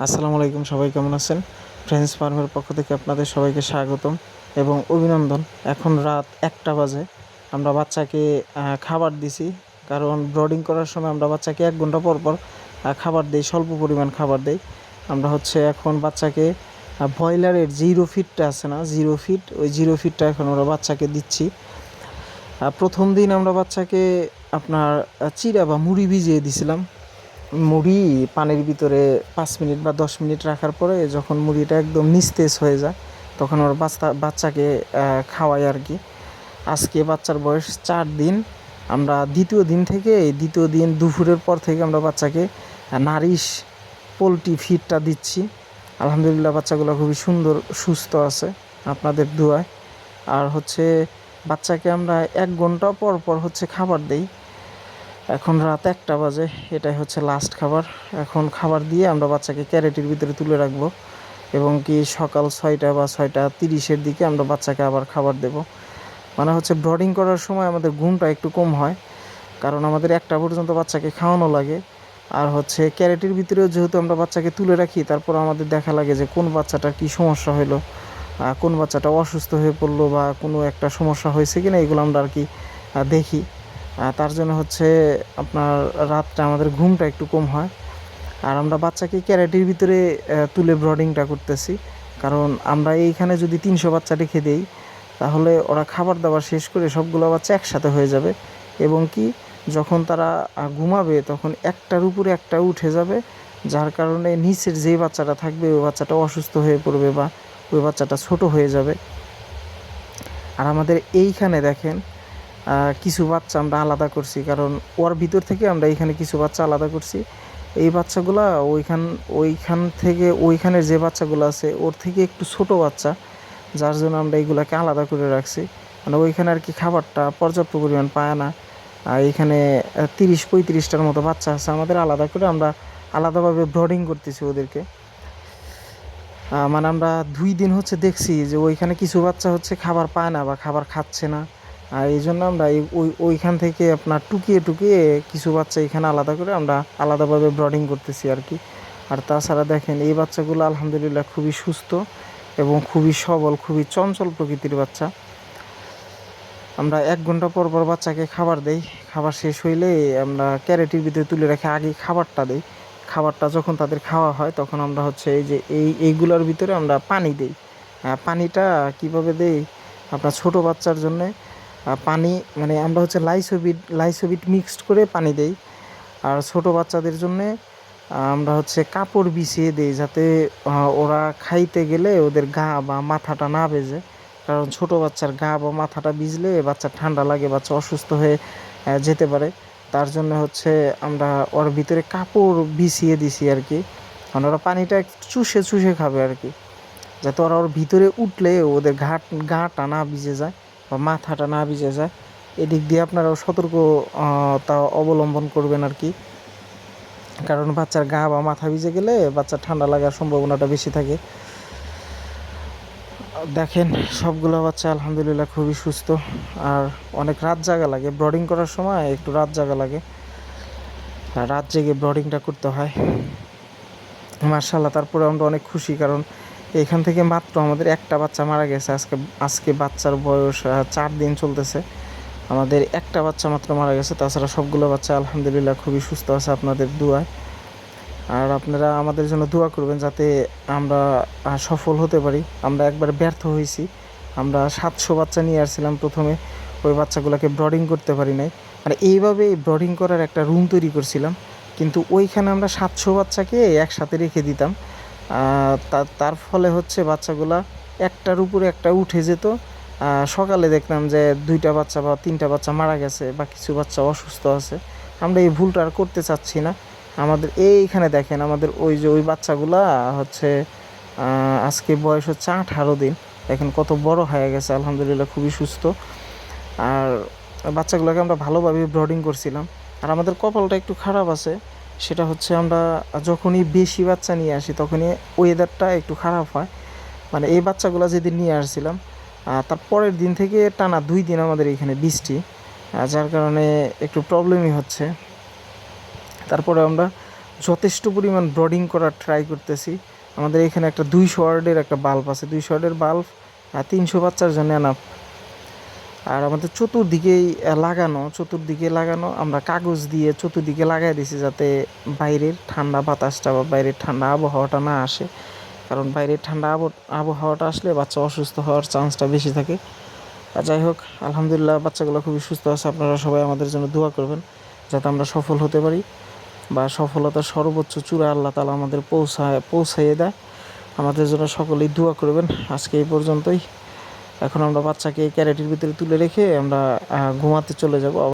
আসসালামু আলাইকুম, সবাই কেমন আছেন? ফ্রেন্ডস ফার্মের পক্ষ থেকে আপনাদের সবাইকে স্বাগতম এবং অভিনন্দন। এখন রাত একটা বাজে। আমরা বাচ্চাকে খাবার দিছি, কারণ ব্রডিং করার সময় আমরা বাচ্চাকে এক ঘণ্টা পর পর খাবার দিই, স্বল্প পরিমাণ খাবার দেই। আমরা হচ্ছে এখন বাচ্চাকে ব্রয়লারের জিরো ফিটটা আছে না? জিরো ফিট ওই জিরো ফিটটা এখন আমরা বাচ্চাকে দিচ্ছি। প্রথম দিন আমরা বাচ্চাকে আপনার চিড়া বা মুড়ি ভিজিয়ে দিছিলাম। মুড়ি পানির ভিতরে পাঁচ মিনিট বা দশ মিনিট রাখার পরে যখন মুড়িটা একদম নিস্তেজ হয়ে যায়, তখন ওর বাচ্চা, বাচ্চাকে খাওয়াই আর কি। আজকে বাচ্চার বয়স চার দিন। আমরা দ্বিতীয় দিন থেকে দ্বিতীয় দিন দুপুরের পর থেকে আমরা বাচ্চাকে নারিশ পোলট্রি ফিডটা দিচ্ছি। আলহামদুলিল্লাহ বাচ্চাগুলো খুবই সুন্দর, সুস্থ আছে আপনাদের দোয়ায়। আর হচ্ছে বাচ্চাকে আমরা এক ঘণ্টা পর পর হচ্ছে খাবার দেই। এখন রাত একটা বাজে, এটাই হচ্ছে লাস্ট খাবার। এখন খাবার দিয়ে আমরা বাচ্চাকে ক্যারেটের ভিতরে তুলে রাখব এবং কি সকাল ছয়টা বা ছয়টা তিরিশের দিকে আমরা বাচ্চাকে আবার খাবার দেব। মানে হচ্ছে ব্রডিং করার সময় আমাদের ঘুমটা একটু কম হয়, কারণ আমাদের একটা পর্যন্ত বাচ্চাকে খাওয়ানো লাগে। আর হচ্ছে ক্যারেটের ভিতরেও যেহেতু আমরা বাচ্চাকে তুলে রাখি, তারপর আমাদের দেখা লাগে যে কোন বাচ্চাটার কী সমস্যা হলো কোন বাচ্চাটা অসুস্থ হয়ে পড়ল বা কোনো একটা সমস্যা হয়েছে কিনা, এগুলো আমরা আর কি দেখি। তার জন্য হচ্ছে আপনার রাতটা আমাদের ঘুমটা একটু কম হয়। আর আমরা বাচ্চাকে ক্যারেটের ভিতরে তুলে ব্রডিংটা করতেছি। কারণ আমরা এইখানে যদি তিনশো বাচ্চা রেখে দেই, তাহলে ওরা খাবার দাবার শেষ করে সবগুলো বাচ্চা একসাথে হয়ে যাবে। এবং কি, যখন তারা ঘুমাবে, তখন একটার উপরে একটা উঠে যাবে, যার কারণে নিচের যেই বাচ্চাটা থাকবে, ওই বাচ্চাটা অসুস্থ হয়ে পড়বে বা ওই বাচ্চাটা ছোট হয়ে যাবে। আর আমাদের এইখানে দেখেন কিছু বাচ্চা আমরা আলাদা করছি, কারণ ওর ভিতর থেকে আমরা এইখানে কিছু বাচ্চা আলাদা করছি। এই বাচ্চাগুলা ওইখান ওইখান থেকে ওইখানে যে বাচ্চাগুলো আছে, ওর থেকে একটু ছোট বাচ্চা, যার জন্য আমরা এইগুলাকে আলাদা করে রাখছি। মানে ওইখানে আর কি খাবারটা পর্যাপ্ত পরিমাণ পায় না। আর এখানে তিরিশ, পঁয়ত্রিশটার মতো বাচ্চা আছে, আমাদের আলাদা করে আমরা আলাদাভাবে ব্রডিং করতেছি ওদেরকে। মানে আমরা দুই দিন হচ্ছে দেখছি যে ওইখানে কিছু বাচ্চা হচ্ছে খাবার পায় না বা খাবার খাচ্ছে না। আর এই জন্য আমরা ওই ওইখান থেকে আপনার টুকিয়ে টুকিয়ে কিছু বাচ্চা এখানে আলাদা করে আমরা আলাদাভাবে ব্রডিং করতেছি আর কি। আর তাছাড়া দেখেন, এই বাচ্চাগুলো আলহামদুলিল্লাহ খুবই সুস্থ এবং খুবই সবল, খুবই চঞ্চল প্রকৃতির বাচ্চা। আমরা এক ঘণ্টা পর পর বাচ্চাকে খাবার দেই। খাবার শেষ হইলে আমরা ক্যারেটের ভিতরে তুলে রেখে আগে খাবারটা দেই। খাবারটা যখন তাদের খাওয়া হয়, তখন আমরা হচ্ছে এই যে এই এইগুলোর ভিতরে আমরা পানি দিই। পানিটা কীভাবে দেই? আপনার ছোট বাচ্চার জন্যে পানি মানে আমরা হচ্ছে লাইসোবিট লাইসোবিট মিক্সড করে পানি দেই। আর ছোট বাচ্চাদের জন্যে আমরা হচ্ছে কাপড় বিছিয়ে দিই যাতে ওরা খাইতে গেলে ওদের গা বা মাথাটা না বেজে। কারণ ছোট বাচ্চার গা বা মাথাটা ভিজলে বাচ্চার ঠান্ডা লাগে, বাচ্চা অসুস্থ হয়ে যেতে পারে। তার জন্য হচ্ছে আমরা ওর ভিতরে কাপড় বিছিয়ে দিছি আর কি। কারণ ওরা পানিটা চুষে চুষে খাবে আর কি। যাতে ওরা ওর ভিতরে উঠলে ওদের ঘাট, গাটা না ভিজে যায়। বা মাথাটা না ভিজে যায়, এদিক দিয়ে আপনারাও সতর্ক তা অবলম্বন করবেন আর কি। কারণ বাচ্চার গা বা মাথা ভিজে গেলে বাচ্চার ঠান্ডা লাগার সম্ভাবনাটা বেশি থাকে। দেখেন, সবগুলো বাচ্চা আলহামদুলিল্লাহ খুবই সুস্থ। আর অনেক রাত জাগা লাগে। ব্রডিং করার সময় একটু রাত জাগা লাগে। রাত জেগে ব্রডিংটা করতে হয়। মার্শাল্লাহ তারপরে আমরা অনেক খুশি। কারণ এখান থেকে মাত্র আমাদের একটা বাচ্চা মারা গেছে। আজকে আজকে বাচ্চার বয়স চার দিন চলতেছে। আমাদের একটা বাচ্চা মাত্র মারা গেছে। তাছাড়া সবগুলো বাচ্চা আলহামদুলিল্লাহ খুবই সুস্থ আছে আপনাদের দোয়ায়। আর আপনারা আমাদের জন্য দোয়া করবেন যাতে আমরা সফল হতে পারি। আমরা একবার ব্যর্থ হয়েছি। আমরা সাতশো বাচ্চা নিয়ে আসছিলাম প্রথমে। ওই বাচ্চাগুলোকে ব্রডিং করতে পারি নাই। মানে এইভাবে ব্রডিং করার একটা রুম তৈরি করছিলাম। কিন্তু ওইখানে আমরা সাতশো বাচ্চাকে একসাথে রেখে দিতাম। তার ফলে হচ্ছে বাচ্চাগুলা একটার উপরে একটা উঠে যেত। সকালে দেখলাম যে দুইটা বাচ্চা বা তিনটা বাচ্চা মারা গেছে বা কিছু বাচ্চা অসুস্থ আছে। আমরা এই ভুলটা আর করতে চাচ্ছি না। আমাদের এইখানে দেখেন আমাদের ওই যে ওই বাচ্চাগুলা হচ্ছে আজকে বয়স হচ্ছে আঠারো দিন। এখন কত বড় হয়ে গেছে, আলহামদুলিল্লাহ খুবই সুস্থ। আর বাচ্চাগুলোকে আমরা ভালোভাবে ব্রডিং করছিলাম। আর আমাদের কপালটা একটু খারাপ আছে। সেটা হচ্ছে আমরা যখনই বেশি বাচ্চা নিয়ে আসি, তখনই ওয়েদারটা একটু খারাপ হয়। মানে এই বাচ্চাগুলো যেদিন নিয়ে আসছিলাম তার পরের দিন থেকে টানা দুই দিন আমাদের এখানে বৃষ্টি যার কারণে একটু প্রবলেমই হচ্ছে। তারপরে আমরা যথেষ্ট পরিমাণ ব্রডিং করার ট্রাই করতেছি। আমাদের এখানে একটা দুইশো ওয়ার্ডের একটা বাল্ব আছে। দুইশো ওয়ার্ডের বাল্ব তিনশো বাচ্চার জন্য এনাফ আর আমাদের চতুর্দিকেই লাগানো, চতুর্দিকে লাগানো, আমরা কাগজ দিয়ে চতুর্দিকে লাগাই দিছি যাতে বাইরের ঠান্ডা বাতাসটা বা বাইরের ঠান্ডা আবহাওয়াটা না আসে। কারণ বাইরের ঠান্ডা আবহাওয়াটা আসলে বাচ্চা অসুস্থ হওয়ার চান্সটা বেশি থাকে। আর যাই হোক, আলহামদুলিল্লাহ বাচ্চাগুলো খুবই সুস্থ আছে, আপনারা সবাই আমাদের জন্য দোয়া করবেন যাতে আমরা সফল হতে পারি বা সফলতার সর্বোচ্চ চূড়া আল্লাহ তালা আমাদের পৌঁছায়, পৌঁছাইয়ে দেয়। আমাদের জন্য সকলেই দোয়া করবেন। আজকে এই পর্যন্তই। এখন আমরা বাচ্চাকে ক্যারেটের ভিতরে তুলে রেখে আমরা ঘুমাতে চলে যাব।